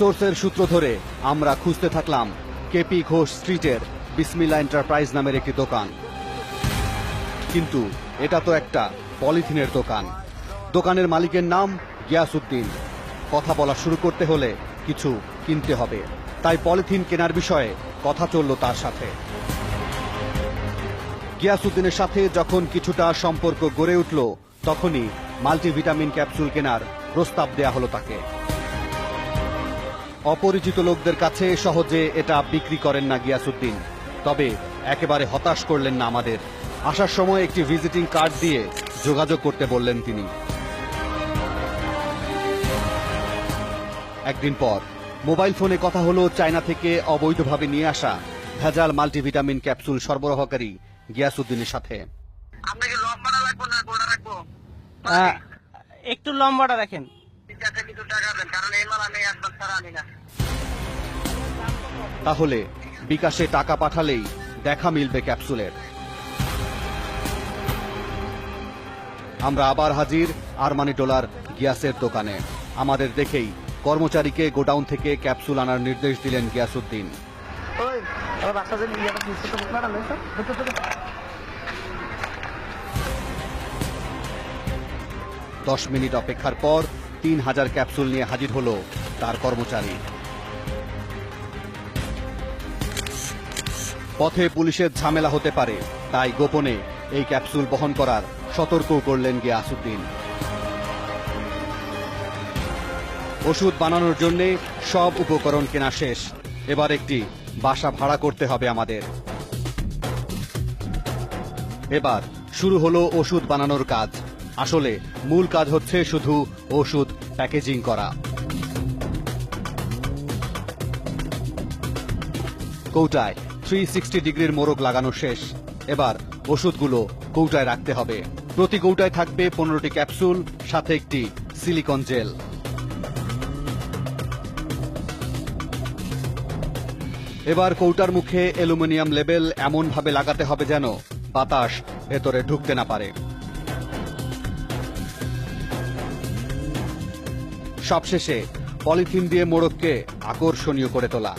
সোর্সের সূত্র ধরে আমরা খুঁজতে থাকলাম কেপি ঘোষ স্ট্রিটের বিসমিল্লা এন্টারপ্রাইজ নামের একটি দোকান। কিন্তু এটা তো একটা পলিথিনের দোকান। দোকানের মালিকের নাম গিয়াসউদ্দিন। কথা বলা শুরু করতে হলে কিছু কিনতে হবে। তাই পলিথিন কেনার বিষয়ে কথা চলল তার সাথে। গিয়াসউদ্দিনের সাথে যখন কিছুটা সম্পর্ক গড়ে উঠল, তখনই মাল্টিভিটামিন ক্যাপসুল কেনার প্রস্তাব দেয়া হলো তাকে। অপরিচিত লোকদের কাছে সহজে এটা বিক্রি করেন না গিয়াসউদ্দিন তবে একেবারে হতাশ করলেন না আমাদের। আসার সময় একটি ভিজিটিং কার্ড দিয়ে যোগাযোগ করতে বললেন তিনি। একদিন পর মোবাইল ফোনে কথা হলো চায়না থেকে অবৈধভাবে নিয়ে আসা ভেজাল মাল্টিভিটামিন ক্যাপসুল সরবরাহকারী গিয়াসউদ্দিনের সাথে। আপনাকে লম্বাটা রাখব না গোড়া রাখব? আহ, একটু লম্বাটা রাখেন। কিছু টাকা দেন কারণ এই মাল আমি একবার ছাড়া আনি না। তাহলে বিকাশে টাকা পাঠালেই দেখা মিলবে ক্যাপসুলের। আমরা আবার হাজির আরমানি ডলার গিয়াসের দোকানে। আমাদের দেখেই কর্মচারীকে গোডাউন থেকে ক্যাপসুল আনার নির্দেশ দিলেন গিয়াসউদ্দিন ওই আমার বাচ্চাদের ইয়াটা দিচ্ছে তো বুঝলা না লইছো দশ মিনিট অপেক্ষার পর তিন হাজার ক্যাপসুল নিয়ে হাজির হলো তার কর্মচারী। পথে পুলিশের ঝামেলা হতে পারে, তাই গোপনে এই ক্যাপসুল বহন করার সতর্ক করলেন গিয়াসউদ্দিন। ওষুধ বানানোর জন্য সব উপকরণ কেনা শেষ, এবার একটি বাসা ভাড়া করতে হবে আমাদের। এবার শুরু হলো ওষুধ বানানোর কাজ। আসলে মূল কাজ হচ্ছে শুধু ওষুধ প্যাকেজিং করা। কৌটায় থ্রি সিক্সটি ডিগ্রির মোড়ক লাগানো শেষ। এবার ওষুধগুলো কৌটায় রাখতে হবে। প্রতি কৌটায় থাকবে পনেরোটি ক্যাপসুল, সাথে একটি সিলিকন জেল। এবার কৌটার মুখে অ্যালুমিনিয়াম লেবেল এমনভাবে লাগাতে হবে যেন বাতাস ভেতরে ঢুকতে না পারে। সবশেষে পলিথিন দিয়ে মোড়ককে আকর্ষণীয় করে তোলা।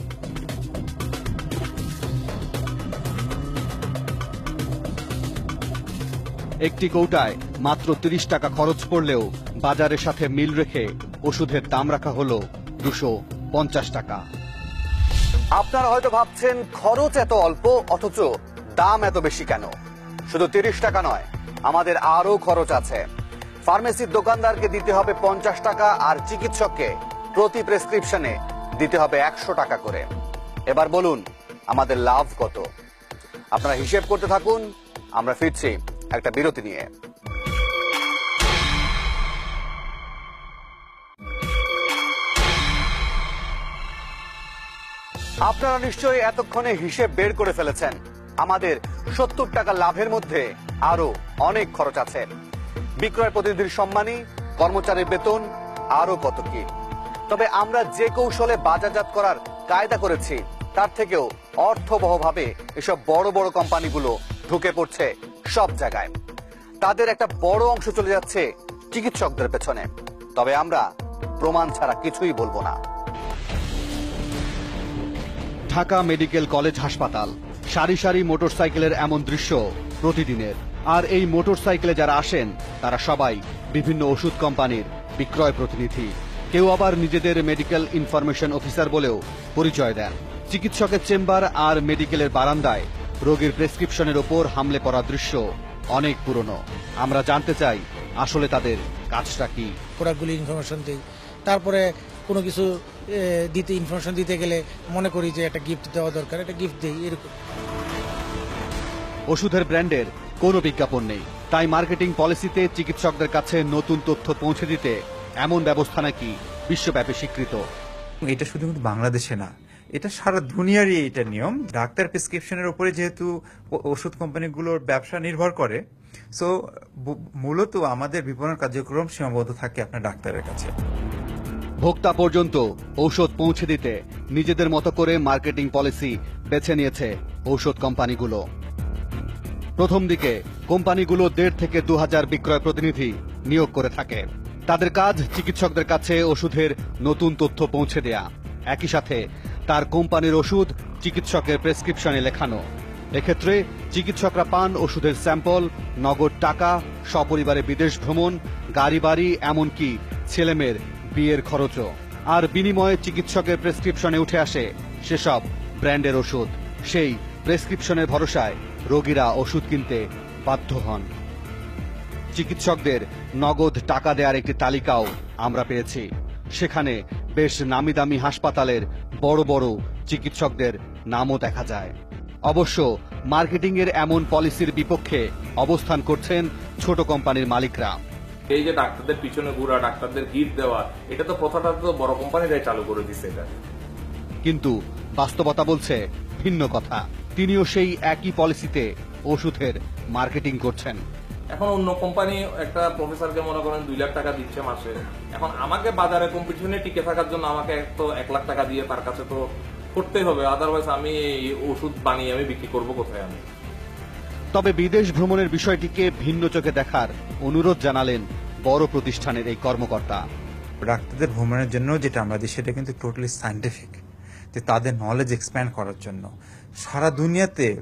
একটি কৌটায় মাত্র তিরিশ টাকা খরচ পড়লেও বাজারের সাথে মিল রেখে ওষুধের দাম রাখা হলো দুশো পঞ্চাশ টাকা। আপনারা হয়তো ভাবছেন, খরচ এত অল্প, অথচ দাম এত বেশি কেন? শুধু তিরিশ টাকা নয়, আমাদের আরও খরচ আছে। ফার্মেসির দোকানদারকে দিতে হবে পঞ্চাশ টাকা আর চিকিৎসককে প্রতি প্রেসক্রিপশনে দিতে হবে একশো টাকা করে। এবার বলুন, আমাদের লাভ কত? আপনারা হিসেব করতে থাকুন, আমরা ফিরছি একটা বিরতি নিয়ে। আপনারা নিশ্চয়ই এতক্ষণে হিসেব বের করে ফেলেছেন। আমাদের সত্তর টাকা লাভের মধ্যে আরও অনেক খরচ আছে। বিক্রয় প্রতিনিধির সম্মানী, কর্মচারীর বেতন আরও কত কি? তবে আমরা যে কৌশলে বাজারজাত করার কায়দা করেছি, তার থেকেও অর্থবহভাবে এসব বড় বড় কোম্পানিগুলো ঢুকে পড়ছে সব জায়গায়। তাদের একটা বড় অংশ চলে যাচ্ছে চিকিৎসকদের পেছনে। তবে আমরা প্রমাণ ছাড়া কিছুই বলব না। ঢাকা মেডিকেল কলেজ হাসপাতাল, সারি সারি মোটরসাইকেলের এমন দৃশ্য প্রতিদিনের। আর এই মোটরসাইকেলে যারা আসেন তারা সবাই বিভিন্ন ওষুধ কোম্পানির বিক্রয় প্রতিনিধি। কেউ আবার নিজেদের মেডিকেল ইনফরমেশন অফিসার বলেও পরিচয় দেন। চিকিৎসকের চেম্বার আর মেডিকেলের বারান্দায় রোগীর প্রেসক্রিপশনের ওপর হামলে পড়া দৃশ্য অনেক পুরনো। আমরা জানতে চাই আসলে তাদের কাজটা কি? প্রোডাক্টগুলি ইনফরমেশন দিই। তারপরে কোনো কিছু দিতে ইনফরমেশন দিতে গেলে মনে করি যে একটা গিফট দেওয়া দরকার। একটা গিফট দিই এরকম। ওষুধের ব্র্যান্ডের কোনো বিজ্ঞাপন নেই। তাই মার্কেটিং পলিসিতে চিকিৎসকদের কাছে নতুন তথ্য পৌঁছে দিতে এমন ব্যবস্থা নাকি বিশ্বব্যাপী স্বীকৃত। এটা শুধুমাত্র বাংলাদেশে না এটা সারা দুনিয়ারই এটা নিয়ম। ডাক্তার প্রেসক্রিপশনের উপরে যেহেতু ওষুধ কোম্পানিগুলোর ব্যবসা নির্ভর করে সো মূলত আমাদের বিপণন কার্যক্রম সীমাবদ্ধ থাকে আপনার ডাক্তারের কাছে। ভোক্তা পর্যন্ত ঔষধ পৌঁছে দিতে নিজেদের মতো করে মার্কেটিং পলিসি বেছে নিয়েছে ঔষধ কোম্পানিগুলো। প্রথম দিকে কোম্পানিগুলো দেড় থেকে দু হাজার বিক্রয় প্রতিনিধি নিয়োগ করে থাকে। তাদের কাজ চিকিৎসকদের কাছে ওষুধের নতুন তথ্য পৌঁছে দেয়া। একই সাথে তার কোম্পানির ওষুধ চিকিৎসকের প্রেসক্রিপশনে লেখানো। এক্ষেত্রে চিকিৎসকরা পান ওষুধের স্যাম্পল, নগদ টাকা, সপরিবারে বিদেশ ভ্রমণ, গাড়ি বাড়ি, এমনকি ছেলেমেয়ের বিয়ের খরচও। আর বিনিময়ে চিকিৎসকের প্রেসক্রিপশনে উঠে আসে সেসব ব্র্যান্ডের ওষুধ। সেই প্রেসক্রিপশনের ভরসায় রোগীরা ওষুধ কিনতে বাধ্য হন। চিকিৎসকদের নগদ টাকা দেওয়ার একটি তালিকাও আমরা পেয়েছি। সেখানে বেশ নামি দামি হাসপাতালের বড় বড় চিকিৎসকদের নামও দেখা যায়। অবশ্য মার্কেটিং এর এমন পলিসির বিপক্ষে অবস্থান করছেন ছোট কোম্পানির মালিকরা। এই যে ডাক্তারদের পিছনে ঘুরা ডাক্তারদের গিফট দেওয়া এটা তো প্রথাটা তো বড় কোম্পানিরাই চালু করে দিচ্ছে এটা। কিন্তু বাস্তবতা বলছে ভিন্ন কথা। তিনিও সেই একই পলিসিতে ওষুধের মার্কেটিং করছেন। এখন অন্য কোম্পানি একটা প্রফেসরকে মনে করেন দুই লাখ টাকা দিচ্ছে মাসে। এখন আমাকে বাজারে কম্পিটিশনে টিকে থাকার জন্য আমাকে এক তো এক লাখ টাকা দিয়ে তার কাছে তো করতেই হবে। আদারওয়াইজ আমি এই ওষুধ বানিয়ে আমি বিক্রি করব কোথায় আমি? তবে বিদেশ ভ্রমণের বিষয়টিকে ভিন্ন চোখে দেখার অনুরোধ জানালেন বড় প্রতিষ্ঠানের এই কর্মকর্তা। ডাক্তারদের ভ্রমণের জন্য যেটা আমরা দিই সেটা কিন্তু টোটালি সায়েন্টিফিক যে তাদের নলেজ এক্সপ্যান্ড করার জন্য। সারা দুনিয়াতে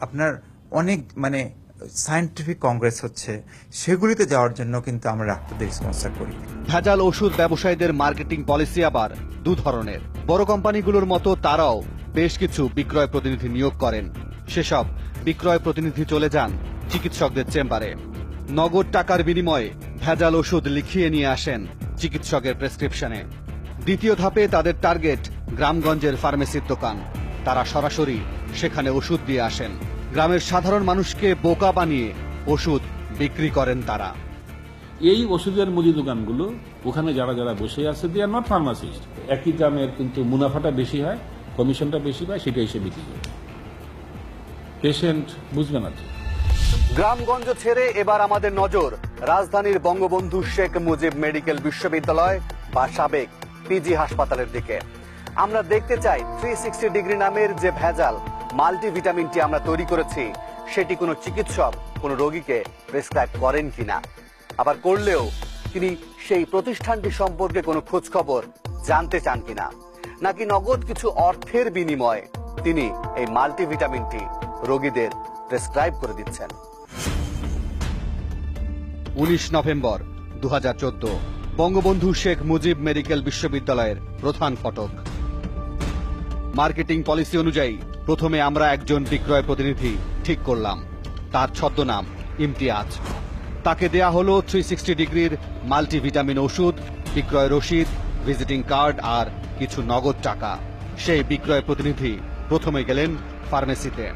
আপনার অনেক মানে সায়েন্টিফিক কংগ্রেস হচ্ছে। সেগুলিতে যাওয়ার জন্য কিন্তু আমরা ডাক্তারদের স্পন্সর করি। ভেজাল ওষুধ ব্যবসায়ীদের মার্কেটিং পলিসি আবার দু ধরনের। বড় কোম্পানিগুলোর মতো তারাও বেশ কিছু বিক্রয় প্রতিনিধি নিয়োগ করেন। সেসব বিক্রয় প্রতিনিধি চলে যান চিকিৎসকদের চেম্বারে। নগদ টাকার বিনিময়ে ভেজাল ওষুধ লিখিয়ে নিয়ে আসেন চিকিৎসকের প্রেসক্রিপশনে দ্বিতীয় ধাপে তাদের টার্গেট গ্রামগঞ্জের ফার্মেসির দোকান। তারা সরাসরি সেখানে ওষুধ দিয়ে আসেন। গ্রামের সাধারণ মানুষকে বোকা বানিয়ে ওষুধ বিক্রি করেন তারা। এই ওষুধের মুদি দোকানগুলো ওখানে যারা যারা বসে আছে দে আর নট ফার্মাসিস্ট একই দামের কিন্তু মুনাফাটা বেশি হয় কমিশনটা বেশি পায় সেটা এসে বিক্রি করে। পেশেন্ট বুঝবে না গ্রামগঞ্জ ছেড়ে এবার আমাদের নজর রাজধানীর বঙ্গবন্ধু শেখ মুজিব মেডিকেল বিশ্ববিদ্যালয় বা সাবেক পিজি হাসপাতালের দিকে। আমরা দেখতে চাই থ্রি সিক্সটি ডিগ্রি নামের যে ভেজাল মাল্টিভিটামিনটি আমরা তৈরি করেছি, সেটি কোনো চিকিৎসক কোনো রোগীকে প্রেসক্রাইব করেন কিনা। আবার করলেও তিনি সেই প্রতিষ্ঠানটি সম্পর্কে কোনো খোঁজখবর জানতে চান কিনা। নাকি নগদ কিছু অর্থের বিনিময়ে তিনি এই মাল্টিভিটামিনটি রোগীদের প্রেসক্রাইব করে দিচ্ছেন। উনিশ নভেম্বর দু হাজার চোদ্দ, বঙ্গবন্ধু শেখ মুজিব মেডিকেল বিশ্ববিদ্যালয়ের প্রধান ফটক। মার্কেটিং পলিসি অনুযায়ী প্রথমে আমরা একজন বিক্রয় প্রতিনিধি ঠিক করলাম। তার ছদ্মনাম ইমতিয়াজ। তাকে দেয়া হলো থ্রি সিক্সটি ডিগ্রির মাল্টিভিটামিন ওষুধ, বিক্রয় রসিদ, ভিজিটিং কার্ড আর কিছু নগদ টাকা। সেই বিক্রয় প্রতিনিধি প্রথমে গেলেন ফার্মেসিতে।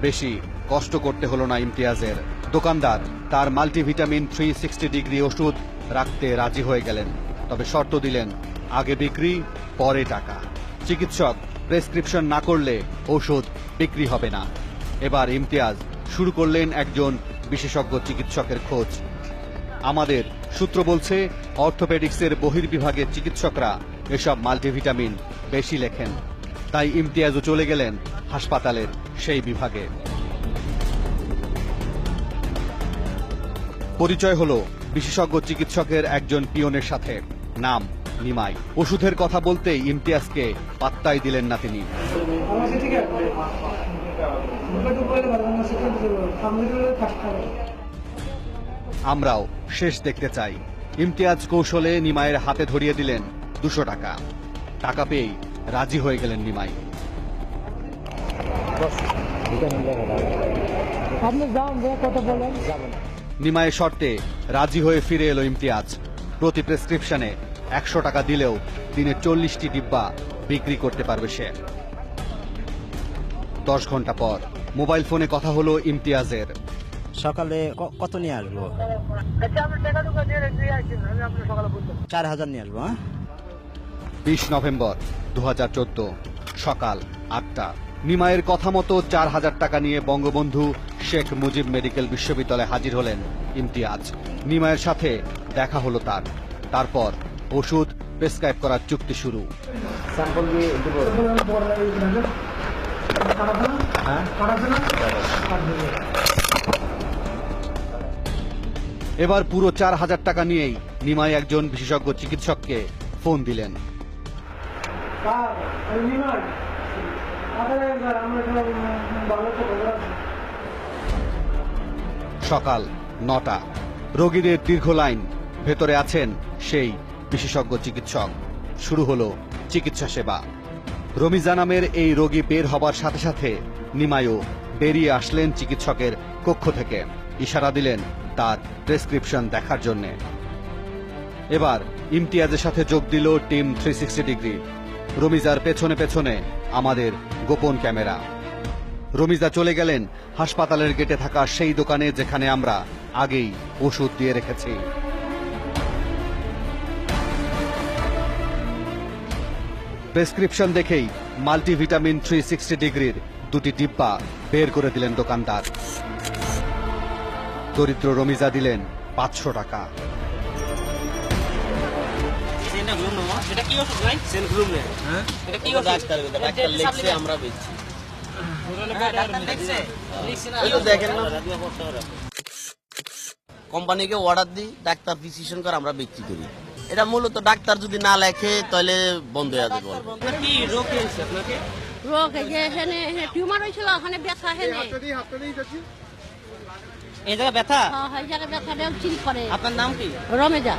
বেশি কষ্ট করতে হলো না ইমতিয়াজের। দোকানদার তার মাল্টিভিটামিন থ্রি সিক্সটি ডিগ্রি ওষুধ রাখতে রাজি হয়ে গেলেন। তবে শর্ত দিলেন আগে বিক্রি, পরে টাকা। চিকিৎসক, প্রেসক্রিপশন না করলে ওষুধ বিক্রি হবে না। এবার ইমতিয়াজ শুরু করলেন একজন বিশেষজ্ঞ চিকিৎসকের খোঁজ। আমাদের সূত্র বলছে, অর্থোপেডিক্সের বহির্বিভাগের চিকিৎসকরা এসব মাল্টিভিটামিন বেশি লেখেন। তাই ইমতিয়াজও চলে গেলেন হাসপাতালের সেই বিভাগে। পরিচয় হলো বিশেষজ্ঞ চিকিৎসকের একজন পিয়নের সাথে। নাম নিমাই। ওষুধের কথা বলতেই ইমতিয়াজকে পাত্তাই দিলেন না তিনি। আমরাও শেষ দেখতে চাই। ইমতিয়াজ কৌশলে নিমাইয়ের হাতে ধরিয়ে দিলেন দুশো টাকা। টাকা পেয়েই রাজি হয়ে গেলেন নিমাই। নিমাইয়ের শর্তে রাজি হয়ে ফিরে এলো ইমতিয়াজ। প্রতি প্রেসক্রিপশনে একশো টাকা দিলেও দিনে চল্লিশটি ডিব্বা বিক্রি করতে পারবে সে। দশ ঘণ্টা পর মোবাইল ফোনে কথা হলো ইমতিয়াজের। সকালে কত নিয়ে আসব? চার হাজার নিয়ে আসব হ্যাঁ? বিশ নভেম্বর দু হাজার চোদ্দ সকাল আটটা। নিমাইয়ের কথা মতো চার হাজার টাকা নিয়ে বঙ্গবন্ধু শেখ মুজিব মেডিকেল বিশ্ববিদ্যালয়ে হাজির হলেন ইমতিয়াজ। নিমাইয়ের সাথে দেখা হলো তার। তারপর ওষুধ প্রেসক্রাইব করার চুক্তি শুরু। এবার পুরো চার হাজার টাকা নিয়েই নিমাই একজন বিশেষজ্ঞ চিকিৎসককে ফোন দিলেন। সকাল নটা। রোগীদের দীর্ঘ লাইন ভেতরে আছেন সেই বিশেষজ্ঞ চিকিৎসক। শুরু হলো চিকিৎসা সেবা। রমিজা নামের এই রোগী বের হবার সাথে সাথে নিমায়ও বেরিয়ে আসলেন চিকিৎসকের কক্ষ থেকে। ইশারা দিলেন তার প্রেসক্রিপশন দেখার জন্যে। এবার ইমতিয়াজের সাথে যোগ দিল টিম থ্রি সিক্সটি ডিগ্রি। রমিজার পেছনে পেছনে আমাদের গোপন ক্যামেরা। রমিজা চলে গেলেন হাসপাতালের গেটে থাকা সেই দোকানে যেখানে আমরা আগেই ওষুধ দিয়ে রেখেছি। প্রেসক্রিপশন দেখেই মাল্টিভিটামিন থ্রি সিক্সটি ডিগ্রির দুটি ডিব্বা বের করে দিলেন দোকানদার। দরিদ্র রমিজা দিলেন পাঁচশো টাকা। এটা কি ওষুধ ভাই? সেনগ্রুম হ্যাঁ? না। কোম্পানিকে অর্ডার দিই ডাক্তার প্রিসক্রিপশন করে আমরা বিক্রি করি। এটা মূলত ডাক্তার যদি না লেখে তাহলে বন্ধ হয়ে যাবে কি রোগ হয়েছে আপনাকে? রোগ যে এখানে টিউমার হয়েছিল ওখানে ব্যথা এই জায়গায় ব্যথা? হ্যাঁ, এই জায়গায় ব্যথা দেও চিল করে। আপনার নাম কি? রমেজা।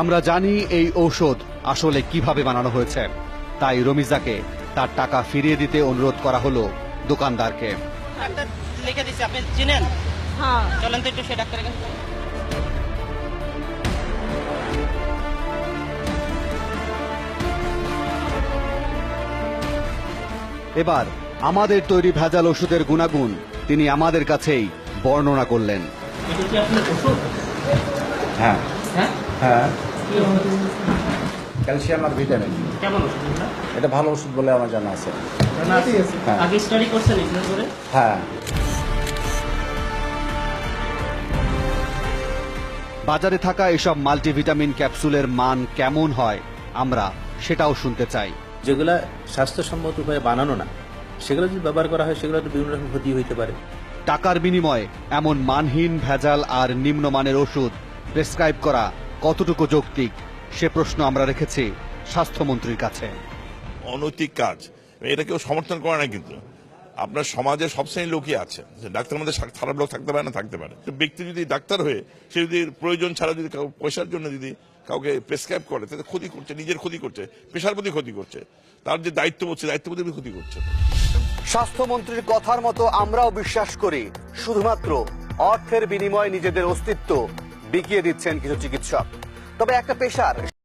আমরা জানি এই ঔষধ আসলে কীভাবে বানানো হয়েছে। তাই রমিজাকে তার টাকা ফিরিয়ে দিতে অনুরোধ করা হলো দোকানদারকে। ডাক্তার লিখে দিচ্ছে আপনি চিনেন? হ্যাঁ। চলেন তো একটু সে ডাক্তারের কাছে। এবার আমাদের তৈরি ভেজাল ওষুধের গুণাগুণ তিনি আমাদের কাছেই বর্ণনা করলেন। হ্যাঁ। হ্যাঁ। ক্যালসিয়াম আর ভিটামিন। কেমন ওষুধ এটা ভালো ওষুধ বলে আমার জানা আছে। হ্যাঁ। আগে স্টাডি করছেন করে? হ্যাঁ। বাজারে থাকা এসব মাল্টিভিটামিন ক্যাপসুলের মান কেমন হয় আমরা সেটাও শুনতে চাই। যেগুলা স্বাস্থ্যসম্মত উপায়ে বানানো না সেগুলো যদি ব্যবহার করা হয় সেগুলো বিভিন্ন রকম ক্ষতি হইতে পারে। টাকার বিনিময়ে এমন মানহীন ভেজাল আর নিম্নমানের ওষুধ প্রেসক্রাইব করা কতটুকু যৌক্তিক? সে প্রশ্ন আমরা রেখেছি স্বাস্থ্যমন্ত্রীর কাছে। অনৈতিক কাজ। এটা কেউ সমর্থন করে না কিন্তু। আপনার সমাজে সব শ্রেণির লোকই আছে। যে ডাক্তার মধ্যে খারাপ লোক থাকতে পারে না থাকতে পারে। তো ব্যক্তি যদি ডাক্তার হয়ে সে যদি প্রয়োজন ছাড়া যদি পয়সার জন্য যদি কাউকে প্রেসক্রাইব করে, তাতে ক্ষতি করছে, নিজের ক্ষতি করছে, পেশার প্রতি ক্ষতি করছে। তার যে দায়িত্ব হচ্ছে দায়িত্ব প্রতি ক্ষতি করছে। স্বাস্থ্যমন্ত্রীর কথার মতো আমরাও বিশ্বাস করি, শুধুমাত্র অর্থের বিনিময়ে নিজেদের অস্তিত্ব বিকিয়ে দিচ্ছেন কিছু চিকিৎসক। তবে একটা পেশার